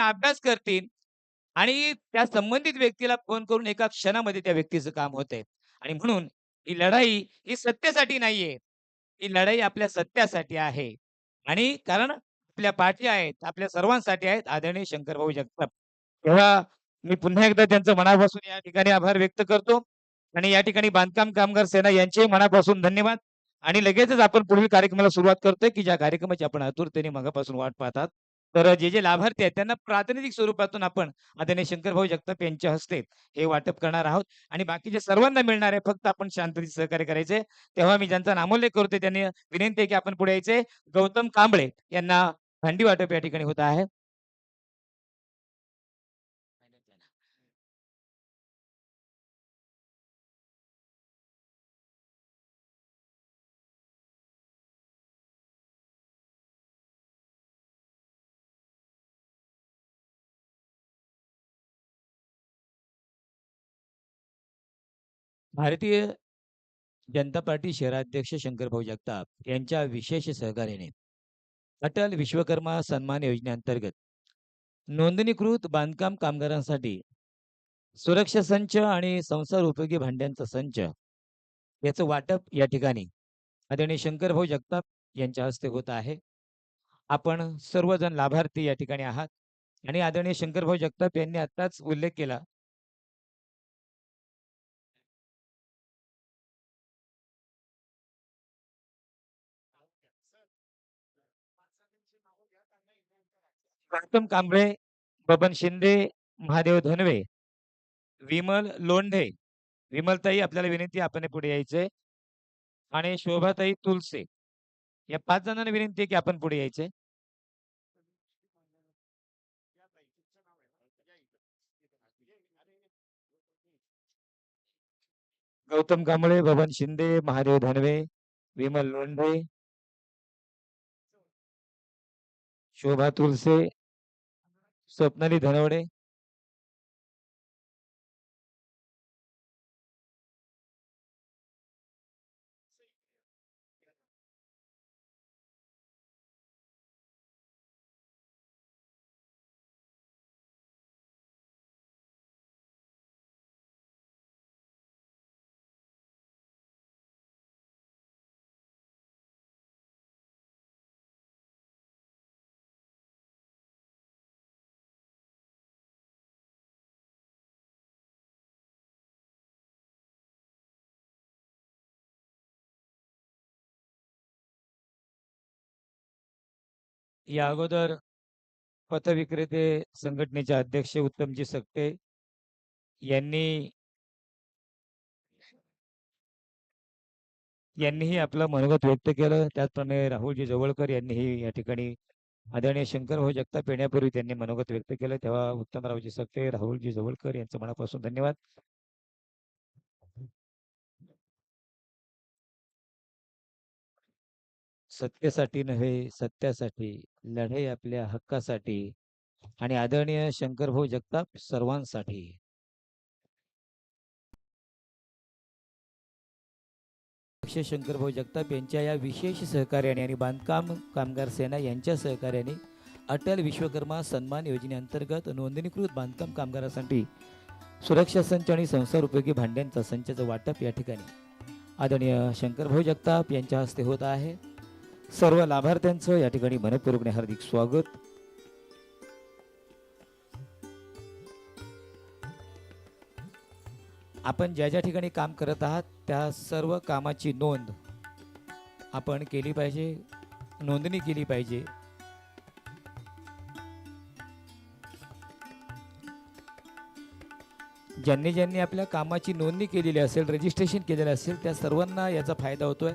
अभ्यास करतील आणि त्या संबंधित व्यक्तीला फोन करून एका क्षणामध्ये त्या व्यक्तीचं काम होते आणि म्हणून ही लढाई ही सत्तेसाठी नाहीये. ही लढाई आपल्या सत्यासाठी आहे. आणि कारण आपल्या पाठी आहेत, आपल्या सर्वांसाठी आहेत आदरणीय शंकरभाऊ जगताप. तेव्हा मी पुन्हा एकदा त्यांचं मनापासून या ठिकाणी आभार व्यक्त करतो. आणि या ठिकाणी बांधकाम कामगार सेना यांचेही मनापासून धन्यवाद. आणि लगेचच आपण पुढील कार्यक्रमाला सुरुवात करतोय, की ज्या कार्यक्रमाची आपण आतुरतेने मगापासून वाट पाहतात. तर जे, जे लाभार्थी आहेत त्यांना प्रातिनिधिक स्वरूपातून आपण आदरणीय शंकरभाऊ जगताप यांच्या हस्ते हे वाटप करणार आहोत आणि बाकीचे सर्वांना मिळणार आहे. फक्त आपण शांततेने सहकार्य करायचे तेव्हा मी ज्यांचा नामोल्लेख करतोय त्यांनी विनंती आहे, की आपण पुढे यायचे गौतम कांबळे यांना भांडी वाटप या ठिकाणी होत आहे. भारतीय जनता पार्टी शहराध्यक्ष शंकरभाऊ जगताप यांच्या विशेष सहकार्याने अटल विश्वकर्मा सन्मान योजनेअंतर्गत नोंदणीकृत बांधकाम कामगारांसाठी सुरक्षा संच आणि संसार उपयोगी भांड्यांचा संच याचं वाटप या ठिकाणी आदरणीय शंकरभाऊ जगताप यांच्या हस्ते होत आहे. आपण सर्वजण लाभार्थी या ठिकाणी आहात आणि आदरणीय शंकरभाऊ जगताप यांनी आत्ताच उल्लेख केला गौतम कांबळे, बबन शिंदे, महादेव धनवे, विमल लोंढे. विमलताई आपल्याला विनंती आपण पुढे यायचंय. आणि शोभाताई तुलसे. या पाच जणांना विनंती आहे, की आपण पुढे यायचंय. गौतम कांबळे, बबन शिंदे, महादेव धनवे, विमल लोंढे. शोभा तुलसे. स्वप्नाली धनवडे. या अगोदर पथविक्रेते संघटनेचे अध्यक्ष उत्तमजी सकटे यांनी यांनीही आपलं मनोगत व्यक्त केलं. त्याचप्रमाणे राहुलजी जवळकर यांनीही या ठिकाणी आदरणीय शंकरभाऊ जगताप येण्यापूर्वी त्यांनी मनोगत व्यक्त केलं. तेव्हा उत्तमरावजी सकटे, राहुलजी जवळकर यांचं मनापासून धन्यवाद. सत्तेसाठी नव्हे, सत्यासाठी, लढाई आपल्या हक्कासाठी आणि आदरणीय शंकरभाऊ जगताप सर्वांसाठी. अक्षय शंकरभाऊ जगताप यांच्या या विशेष सहकार्याने आणि बांधकाम कामगार सेना यांच्या सहकार्याने अटल विश्वकर्मा सन्मान योजनेअंतर्गत नोंदणीकृत बांधकाम कामगारांसाठी सुरक्षा संच आणि संसार उपयोगी भांड्यांचा संचाचं वाटप या ठिकाणी आदरणीय शंकरभाऊ जगताप यांच्या हस्ते होत आहे. सर्व लाभार्थ्यांचं या ठिकाणी मनपूर्वक हार्दिक स्वागत. आपण ज्या ज्या ठिकाणी काम करत आहात त्या सर्व कामाची नोंद आपण केली पाहिजे. नोंदणी केली पाहिजे. ज्यांनी ज्यांनी आपल्या कामाची नोंदणी केलेली असेल, रजिस्ट्रेशन केलेलं असेल त्या सर्वांना याचा फायदा होतोय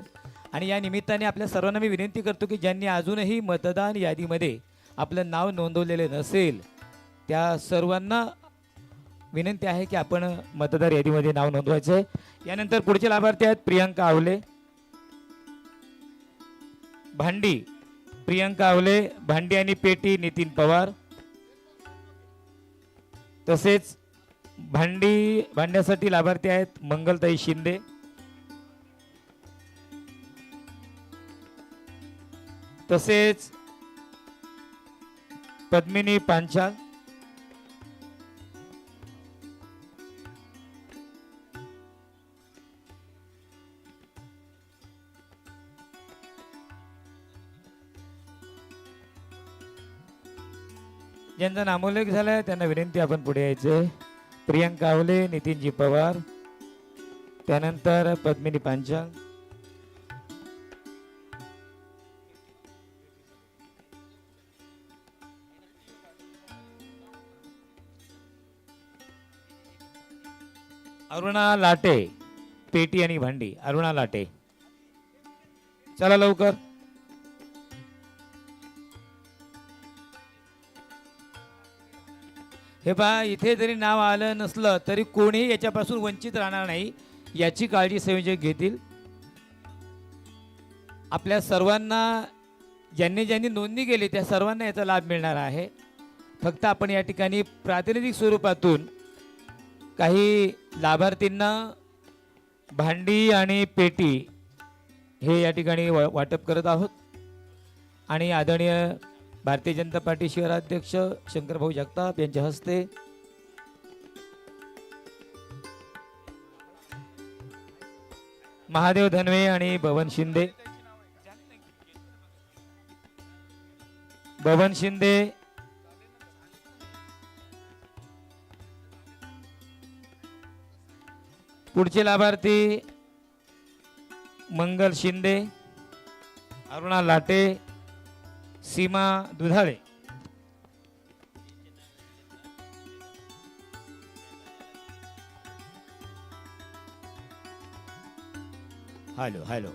आणि या निमित्ताने आपल्या सर्वांना मी विनंती करतो, की ज्यांनी अजूनही मतदान यादीमध्ये आपलं नाव नोंदवलेलं नसेल, त्या सर्वांना विनंती आहे, की आपण मतदार यादीमध्ये नाव नोंदवायचं आहे. यानंतर पुढचे लाभार्थी आहेत प्रियंका आवले. भांडी प्रियंका आवले, भांडी आणि पेटी नितीन पवार. तसेच भांडी भांड्यासाठी लाभार्थी आहेत मंगलताई शिंदे. तसेच पद्मिनी पांचाल ज्यांचा नामोल्लेख झालाय त्यांना विनंती आपण पुढे यायचे. प्रियंका आवले नितीनजी पवार त्यानंतर पद्मिनी पांचाल. अरुणा लाटे पेटी आणि भांडी. अरुणा लाटे. चला लवकर. हे पहा इथे जरी नाव आलं नसलं तरी कोणीही याच्यापासून वंचित राहणार नाही याची काळजी संयोजक घेतील. आपल्या सर्वांना ज्यांनी ज्यांनी नोंदणी केली त्या सर्वांना याचा लाभ मिळणार आहे. फक्त आपण या ठिकाणी प्रातिनिधिक स्वरूपातून काही लाभार्थींना भांडी आणि पेटी हे या ठिकाणी वा- वाटप करत आहोत. आणि आदरणीय भारतीय जनता पार्टी शहराध्यक्ष शंकरभाऊ जगताप यांच्या हस्ते महादेव धनवे आणि भवन शिंदे. भवन शिंदे पुढचे लाभार्थी मंगल शिंदे अरुणा लाटे सीमा दुधाळे. Hello hello.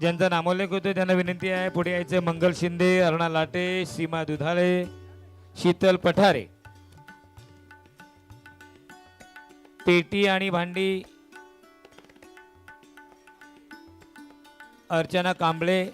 ज्यांचा नामोल्लेख होतो त्यांना विनंती आहे पुढे यायचे मंगल शिंदे अरुणा लाटे सीमा दुधाळे शीतल पठारे. पेटी आणि भांडी अर्चना कांबळे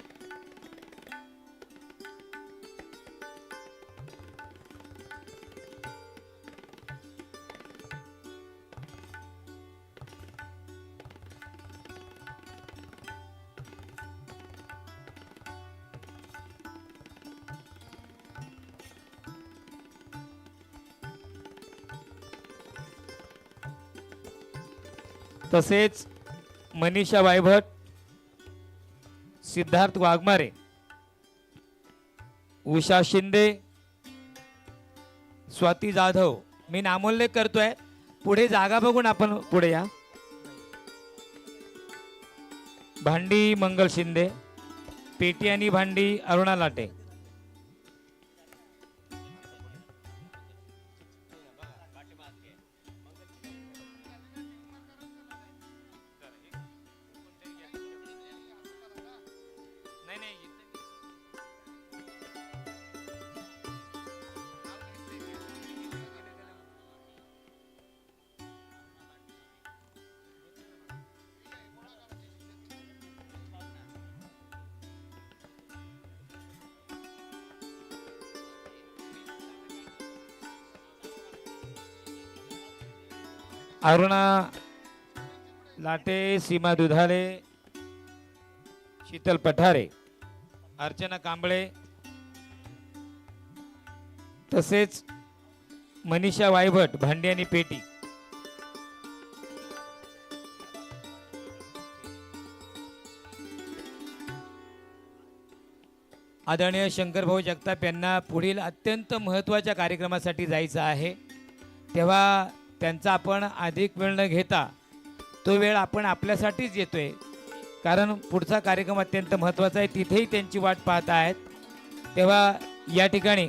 तसेच मनीषा वायभट सिद्धार्थ वाघमारे उषा शिंदे स्वाती जाधव. मी नामोल्लेख करतोय. पुढे जागा बघून आपण पुढे या. भांडी मंगल शिंदे पेटी आणि भांडी अरुणा लाटे. अरुणा लाटे सीमा दुधाळे शीतल पठारे अर्चना कांबळे तसेच मनीषा वायभट भांडी आणि पेटी. आदरणीय शंकरभाऊ जगताप यांना पुढील अत्यंत महत्त्वाच्या कार्यक्रमासाठी जायचं आहे. तेव्हा त्यांचा आपण अधिक वेळ न घेता तो वेळ आपण आपल्यासाठीच येतोय. कारण पुढचा कार्यक्रम अत्यंत महत्त्वाचा आहे तिथेही त्यांची वाट पाहत आहेत. तेव्हा या ठिकाणी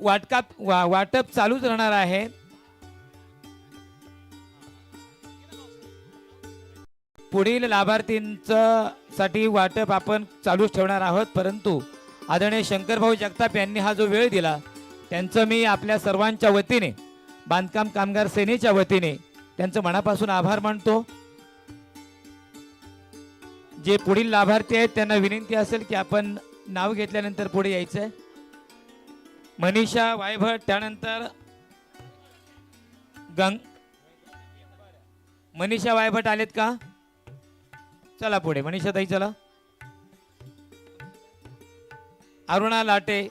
वाटकाप वा वाटप चालूच राहणार आहे. पुढील लाभार्थींचं साठी वाटप आपण चालूच ठेवणार आहोत परंतु आदरणीय शंकरभाऊ जगताप यांनी हा जो वेळ दिला त्यांचं मी आपल्या सर्वांच्या वतीने बांधकाम कामगार सेनेच्या वतीने त्यांचं मनापासून आभार मानतो. जे पुढील लाभार्थी आहेत त्यांना विनंती असेल की आपण नाव घेतल्यानंतर पुढे यायचंय. मनीषा वायभट त्यानंतर गंग मनीषा वायभट आलेत का? चला पुढे. मनीषा ताई चला. अरुणा लाटे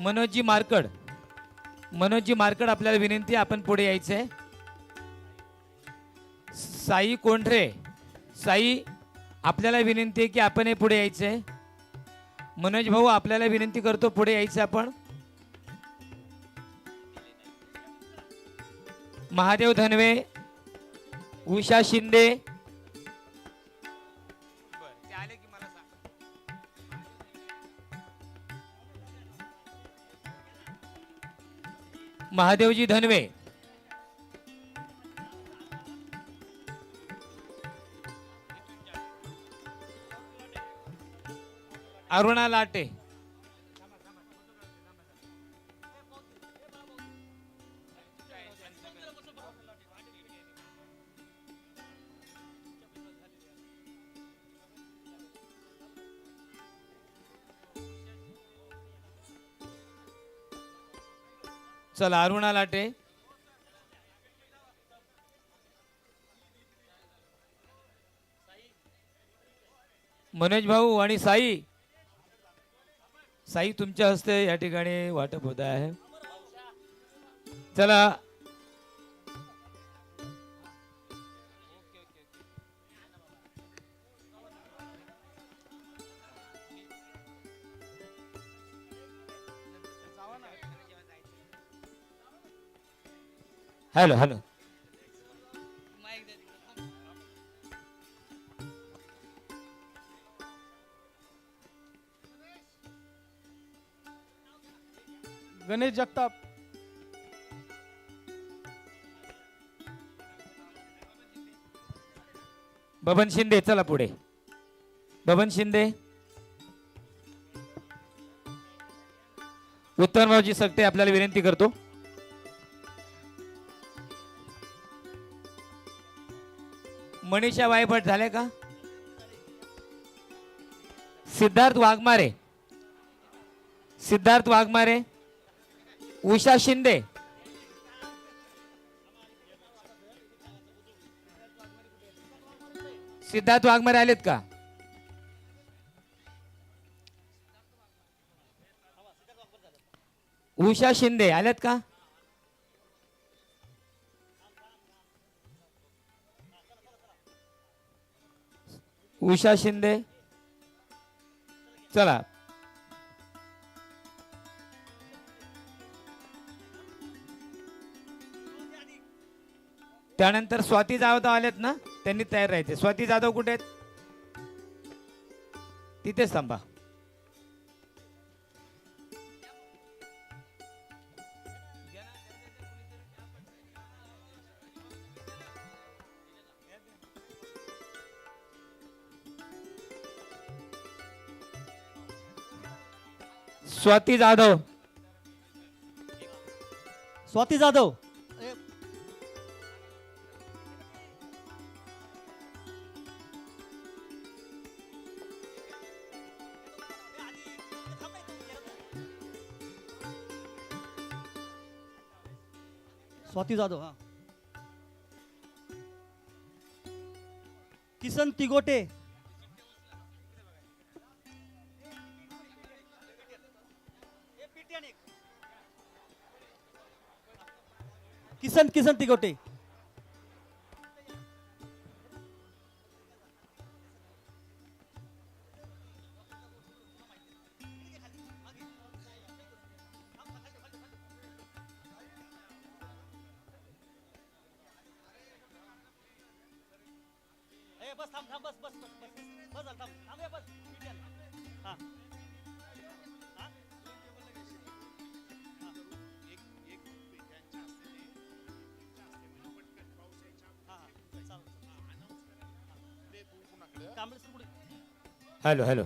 मनोजजी मार्कड. मनोजजी मार्कड आपल्याला विनंती आपण पुढे यायचंय. साई कोंढरे. साई आपल्याला विनंती आहे की आपण हे पुढे यायचंय. मनोज भाऊ आपल्याला विनंती करतो पुढे यायचं आपण. महादेव धनवे उषा शिंदे महादेवजी धनवे. अरुणा लाटे. चला अरुणा लाटे. मनोज भाऊ आणि साई. साई तुमच्या हस्ते या ठिकाणी वाटप होत आहे. चला हॅलो हॅलो. गणेश जगताप. बबन शिंदे चला पुढे. बबन शिंदे. उत्तमरावजी सकटे आपल्याला विनंती करतो. मनीषा वायभट झाले का? सिद्धार्थ वाघमारे. सिद्धार्थ वाघमारे. उषा शिंदे. सिद्धार्थ वाघमारे आलेत का? उषा शिंदे आलेत का? उषा शिंदे? चला. त्यानंतर स्वाती जाधव आलेत ना? त्यांनी तयार राहायचे. स्वाती जाधव कुठे आहेत? तिथेच थांबा. स्वाती जाधव. स्वाती जाधव. स्वाती जाधव हा. Kisan Tigote. Kisan Kisan Tikote. Hello hello.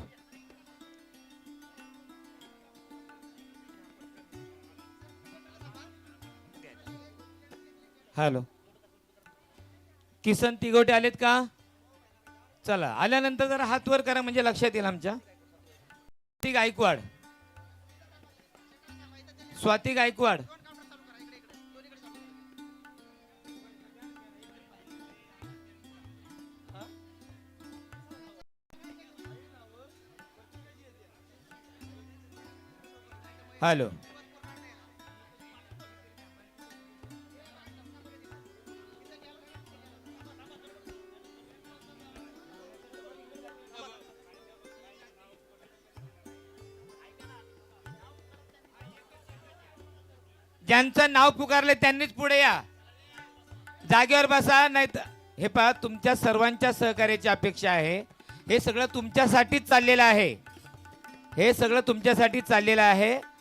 Hello. Kisan Tigote आलेत का? चला आल्यानंतर जरा हात वर करा म्हणजे लक्षात येईल आमच्या. स्वाती गायकवाड. स्वाती गायकवाड. हॅलो ज्यांचं नाव पुकारले त्यांनीच पुढे या. जागेवर बसा नाहीत हे पहा तुमच्या सर्वांच्या सहकार्याची अपेक्षा आहे. हे सगळं तुमच्यासाठीच चाललेलं आहे. हे सगळं तुमच्यासाठी चाललेलं आहे.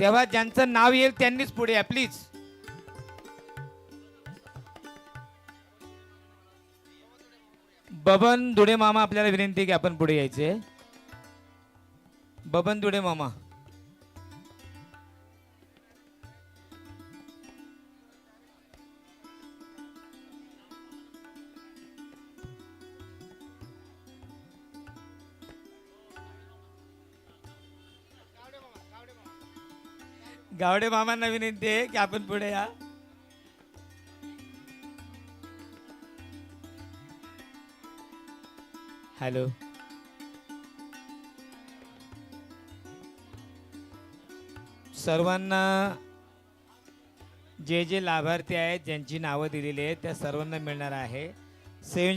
तेव्हा ज्यांचं नाव येईल त्यांनीच पुढे या प्लीज बबन दुडे मामा आपल्याला विनंती की आपण पुढे यायचे. बबन दुडे मामा गावडे मामांना विनंती आहे की आपण पुढे या. हॅलो. सर्वांना जे जे लाभार्थी आहेत ज्यांची नावं दिलेली आहेत त्या सर्वांना मिळणार आहे. सेवन